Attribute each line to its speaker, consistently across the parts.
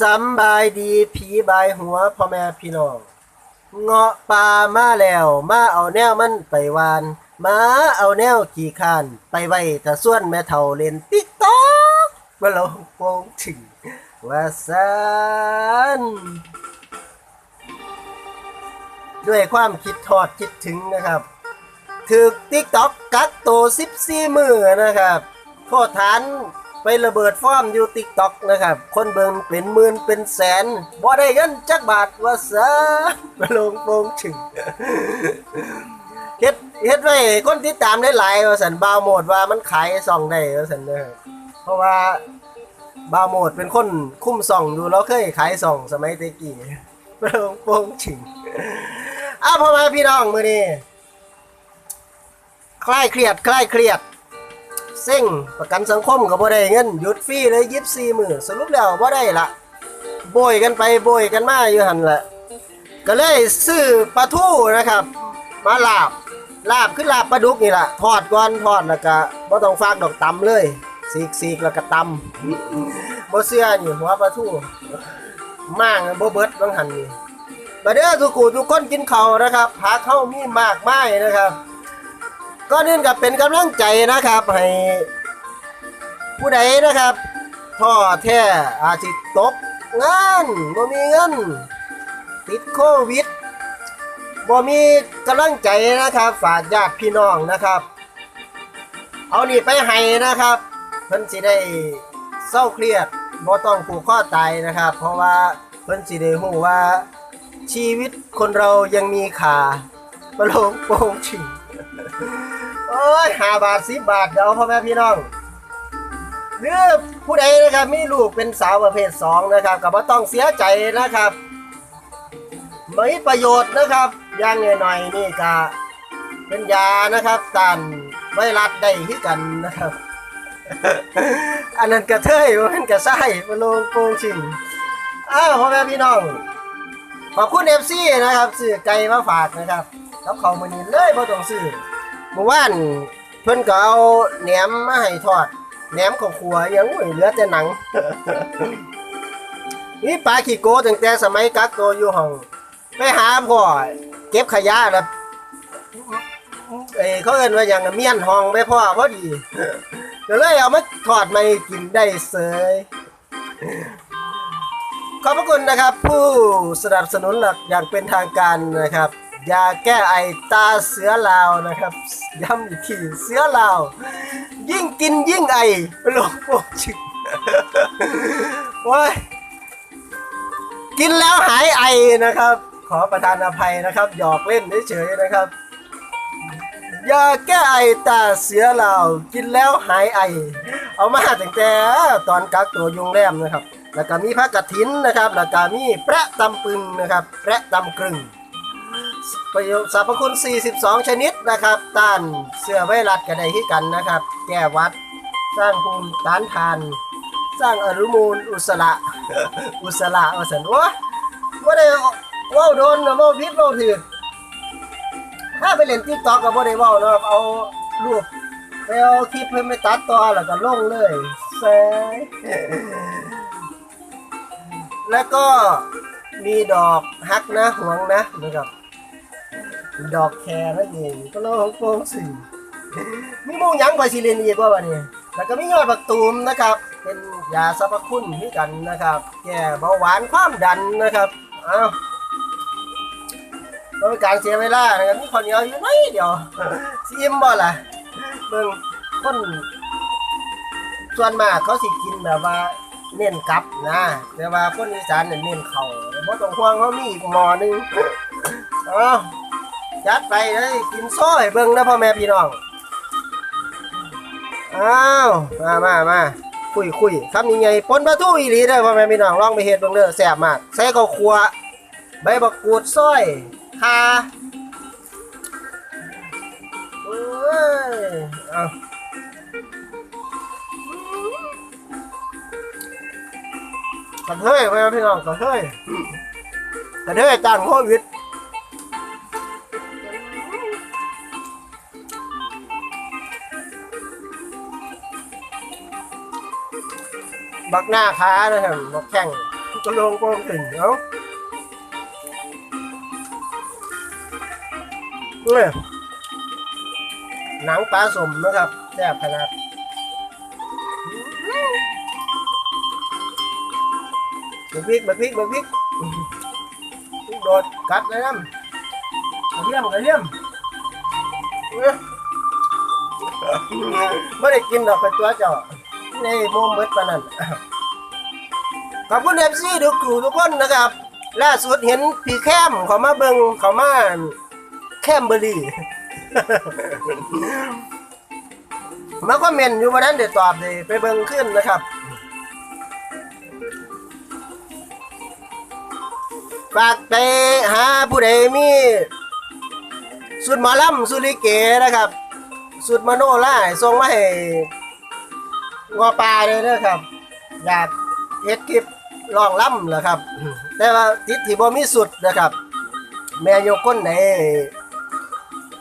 Speaker 1: สำบายดีผีบายหัวพ่อแม่พี่น้อง เงาะป่ามาแล้ว มาเอาแนวมันไปวาน มาเอาแนวขี่คาน ไปไว้ถ้าส่วนแม่เฒ่าเล่นติ๊กต๊อกมาลงโปงถึง ว่าซันด้วยความคิดทอดคิดถึงนะครับถึกติ๊กต็อกกักโตสิบสี่มือนะครับ โทษฐาน ไประเบิดฟอร์มอยู่ติ๊กต็อกนะครับ คนเบิงเป็นหมื่นเป็นแสนบ่ได้เงินจักบาทว่าซะมาลงโปงถึงเฮ็ดเฮ็ดไว้คนติดตามได้หลายว่าสันบาวโหมดว่ามันขายซ่องได้ว่าสันเด้อเพราะว่าบาวโหมดเป็นคนคุ้มซ่องอยู่แล้วเคยขายซ่องสมัยตะกี้ลงโปงถึงอ้าวพ่อแม่พี่น้องมื้อนี้คลายเครียดคลายเครียด เซ็งประกันสังคมก็บ่ได้เงินหยุดฟรีเลยยิบสี่มือสรุปแล้วบ่ได้ละโบยกันไปโบยกันมาอยู่หันแหละก็เลยซื้อปลาทูนะครับ มาลาบลาบคือลาบปลาดุกนี่แหละทอดก่อนทอดแล้วก็บ่ต้องฟากดอกตำเลยสีกสีกแล้วก็ตำบ่เสื้อนี่หัวปลาทูม่างบ่เบิดบางหันนี่มาเด้อทุกคู่ทุกคนกินข้าวนะครับผักเข้ามีมากมายนะครับ ก็นื่นกับเป็นกำลังใจนะครับให้ผู้ใดนะครับท่อแท้อาจสิตกงานบ่มีเงิน ติดโควิดบ่มีกำลังใจนะครับ ฝากญาติพี่น้องนะครับ เอานี่ไปให้นะครับเพิ่นสิได้เศร้าเครียดบ่ต้องผูกข้อตายนะครับ เพราะว่าเพิ่นสิได้ฮู้ว่าชีวิตคนเรายังมีค่าประโลงโปงชิง โอ้ยห้าบาทสิบบาทเดี๋ยวพ่อแม่พี่น้องหรือผู้ใดนะครับมีลูกเป็นสาวประเภทสองนะครับก็บ่ต้องเสียใจนะครับไมีประโยชน์นะครับย่างหน่อยๆนี่ก็เป็นยานะครับต้านไวรัสได้ที่กันนะครับ อันนั้นกระเทยมันกระไส้มาลงโปงชิงอ้าวพ่อแม่พี่น้องขอบคุณเอฟซีนะครับซื้อไก่มาฝากนะครับกับเขามือนี้เลยบ่ต้องซื้อ เมื่อวานเพิ่นก็เอาแหนมมาให้ทอดแหนมของครัวยังเหลือแต่หนัง นี่ปลาขี้โกตั้งแต่สมัยกักตัวอยู่ห้องไปหาพ่อเก็บขยะแล้วเอเขาเอิ้นว่าอย่างเมียนห้องไปพ่อพอดีก็เลยเอามาทอดมากินได้เสยขอบพระคุณนะครับ ผู้สนับสนุนหลักอย่างเป็นทางการนะครับ ยาแก้ไอตาเสือลาวนะครับ ย้ำอีกทีเสือลาว ยิ่งกินยิ่งไอโลกโปกชิกโอ้ยกินแล้วหายไอนะครับ ขอประทานอภัยนะครับ หยอกเล่นเฉยๆนะครับยาแก้ไอตาเสือลาว กินแล้วหายไอ เอามาตั้งแต่ตอนกักตัวยุงแรมนะครับ แล้วก็มีพระกฐินนะครับ แล้วก็มีแปะตำปึงนะครับแปะตำกรึง ประโยชน์สรรพคุณ 42 ชนิดนะครับ ต้านเสื้อไวรัสก็ได้ที่กันนะครับ แก้วัด สร้างภูมิต้านทาน สร้างอนุมูลอุสระอุสระว่าสันวะว่าได้ว่าโดนนะว่าพิษว่าถือถ้าไปเล่นติ๊กต็อกก็บ่ได้ว่าเนาะเอารูปไปเอาคลิปเพิ่นไปตัดต่อแล้วก็ลงเลยแซยแล้วก็มีดอกฮักนะหวงนะนะครับ ดอกแคร์นั่นเองก็โลกโปงสีมีหมูหยังไปซิเลนอีกว่าวันนี้แล้วก็มียอดบักตูมนะครับ เป็นยาสรรพคุณที่กันนะครับ แก้เบาหวานความดันนะครับอ้าวบริการเสียเวลานะครับมีคนเดียวอยู่ไหนเดี๋ยวซีมบ่ล่ะเบิ่งคนส่วนมากเขาสิกินแบบว่าเน้นกลับนะ แต่ว่าคนอีสานเนี่ยเน้นเข่าบ่ต้องห่วงเขามีอีกหมอนึงอ้าว จัดไปเลยกินโซ่ให้เบิ่งนะพ่อแม่พี่น้อง อ้าว มามามาคุยคุยคำยังไงปนปลาทูอีหลีเด้พ่อแม่พี่น้องลองไปเฮ็ดเบิ่งเด้อแซ่บมากใส่ข้าวคั่วใบบักกูดซอยข่าเอ้ยเอากระเทยพ่อแม่พี่น้องกระเทยกระเทยต้านโควิด บักหน้าขานะครับบักแข้งก็ลงโปงถึงเอ้าเนี่ยหนังปลาสมนะครับแซ่บขนาดบักพริกบักพริกบักพริกโดดกัดเลยนะกระเทียมกระเทียมไม่ได้กินดอกเป็นตัวเจ้า ในโมมเบิดปานนั้น ขอบคุณเอฟซีทุกครูทุกคนนะครับ ล่าสุดเห็นพี่แคมเขามาเบิงเขามาแคมเบอรี่มาคอมเมนอยู่วันนั้นเดี๋ยวตอบเลยไปเบิงขึ้นนะครับฝากไปหาผู้ใดมีสุดหมอลำสุดลิเกนะครับ สุดมโนล่าส่งมาให้ งอปลาเลยนะครับ อยากเฮ็ดคลิปลองล่ำเหรอครับ แต่ว่าติดที่บ่มีสุดนะครับ แม่ยกคนไหน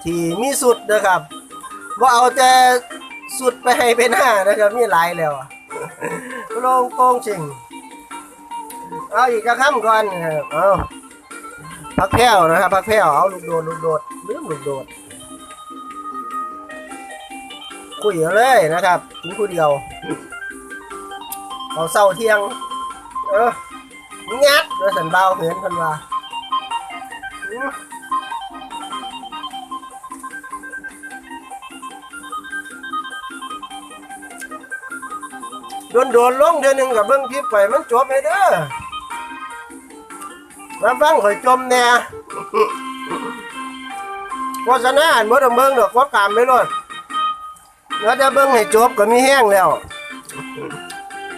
Speaker 1: ที่มีสุดนะครับว่าเอาแต่สุดไปให้เป็นหน้านะครับมีหลายแล้วอะลงโกงจริงเอาอีกกระคำก่อนเอาพักแพ้วนะครับพักแพ้วเอาลูกโดดลูกโดดลืมลูกโดด คุยกันเลยนะครับกินผู้เดียวเอาเศร้าเที่ยง เอองัดแล้วยสันเบาเหินเพันว่าโดนโดนลงเดือนหนึ่งกับเบิ้งคลิปไปมันจบไปเด้อมาฟังข่อยจมแน่โฆษณาอ่านบ่ต้องเบิ่งดอกกดตามไปโลด แล้วจะเบิ่งให้จบก็มีแห้งแล้ว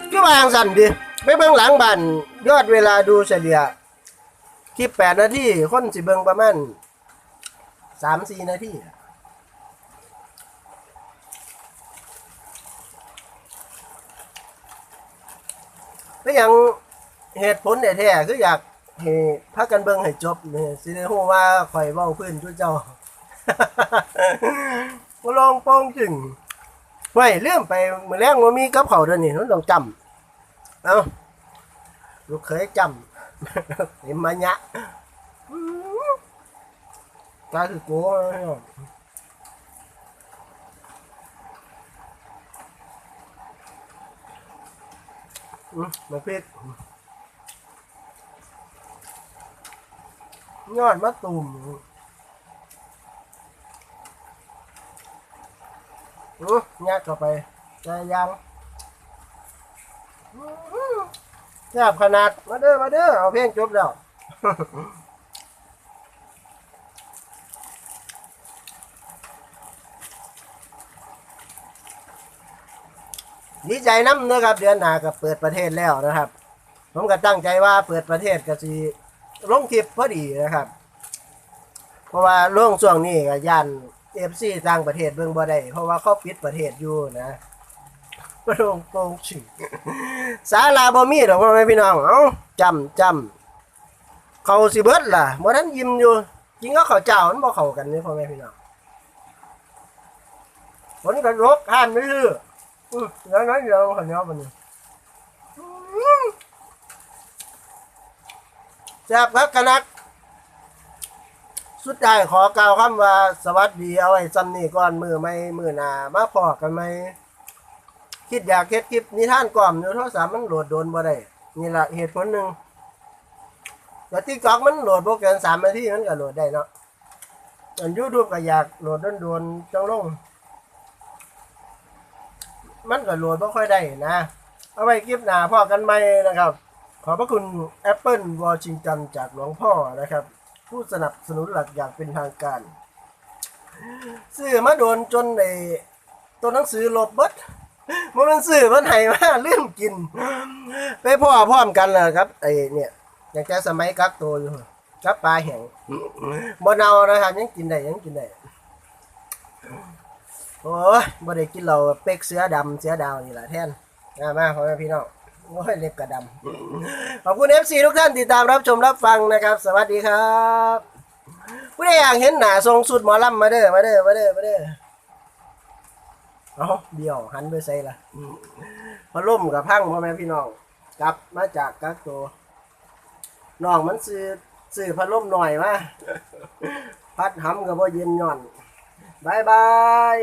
Speaker 1: คือว่างสั่นดิไปเบิ่งหลังบ้านยอดเวลาดูเฉลี่ยคลิป8นาทีคนสิเบิ่งประมาณ3-4นาทีก็ยังเหตุผลแท้ๆคืออยากให้พักกันเบิ่งให้จบนี่สิได้ฮู้ว่าข่อยเว้าพื้นทุเจ้าบ่ลองโป้องจึง ไว้เรื่องไปมื้อแรงบ่มีกับเขาเดี๋ยวนี้มันต้องจำเอาลูกเคยจำเห็นมายะอื้อกาคือโกเนาะอืมมาพริกยอดมะตูม อือยัดเข้าไปใจยังแซ่บขนาด มาเด้อ มาเด้อ เอาเพลงจบแล้วดีใจน้ำนะครับ เดือนหน้าก็เปิดประเทศแล้วนะครับ ผมก็ตั้งใจว่าเปิดประเทศก็สิลงคลิปพอดีนะครับ เพราะว่าลงช่วงนี้ก็ย่าน เอฟซีต่างประเทศเบิ่งบ่ได้เพราะว่าเขาปิดประเทศอยู่นะบ่ลงโปงชิสาลาบ่มีดอกพ่อแม่พี่น้องเอ้าจำจำเขาสิเบิดล่ะบ่ทันยิ้มอยู่จริงก็เขาเจ้ามันบ่เข้ากันนี่พ่อแม่พี่น้องฝนก็รกห้ามไม่ซื้ออือแล้วนั้นเดียวข้าวเนียวมันนี่แซ่บครับคณะ สุดท้ายขอกล่าวคำว่าสวัสดีเอาไว้ซ้ำนี่ก่อนมือไม่มือหนามาพอกันไหมคิดอยากเฮ็ดคลิปนิทานกล่อมอยู่โทรศัพท์มันโหลดโดนบ่ได้นี่แหละเหตุผลหนึ่งแต่ที่กอกมันโหลดโปรแกรมสามนาทีมันก็โหลดได้เนาะอันยูทูบก็อยากโหลดโดนๆจังลง มันก็โหลดไม่ค่อยได้นะ เอาไว้คลิปหน้าพอกันไหมนะครับ ขอบพระคุณ Apple Washington จากหลวงพ่อนะครับ ผู้สนับสนุนหลักอย่างเป็นทางการซื้อมาโดนจนในตัวหนังสือลบเบิดมันมันซื้อมันให้มาลืมกิน ไปพ่อพร้อมกันเลยครับไอเนี่ยอย่างแกสมัยกักตัวอยู่กับปลาแห้งบ่เนานะครับยังกินได้ยังกินได้โอ้ยบ่ได้กินเราเป็กเสือดำเสือดาวนี่แหละแทนมามาพ่อแม่พี่น้อง โอ้ยเล็บกระดำ ขอบคุณ FC ทุกท่านติดตามรับชมรับฟังนะครับ สวัสดีครับผู้ใดอยากเห็นหน้าทรงสุดหมอลำมาเด้อมาเด้อมาเด้อมาเด้อเอาเดี๋ยวหันไปใส่ละพอล่มกับพังพ่อแม่พี่น้อง กลับมาจากกักตัวน้องมันซื้อซื้อพัดลมหน่อยมาพัดหำก็บ่เย็นย่อนบายบาย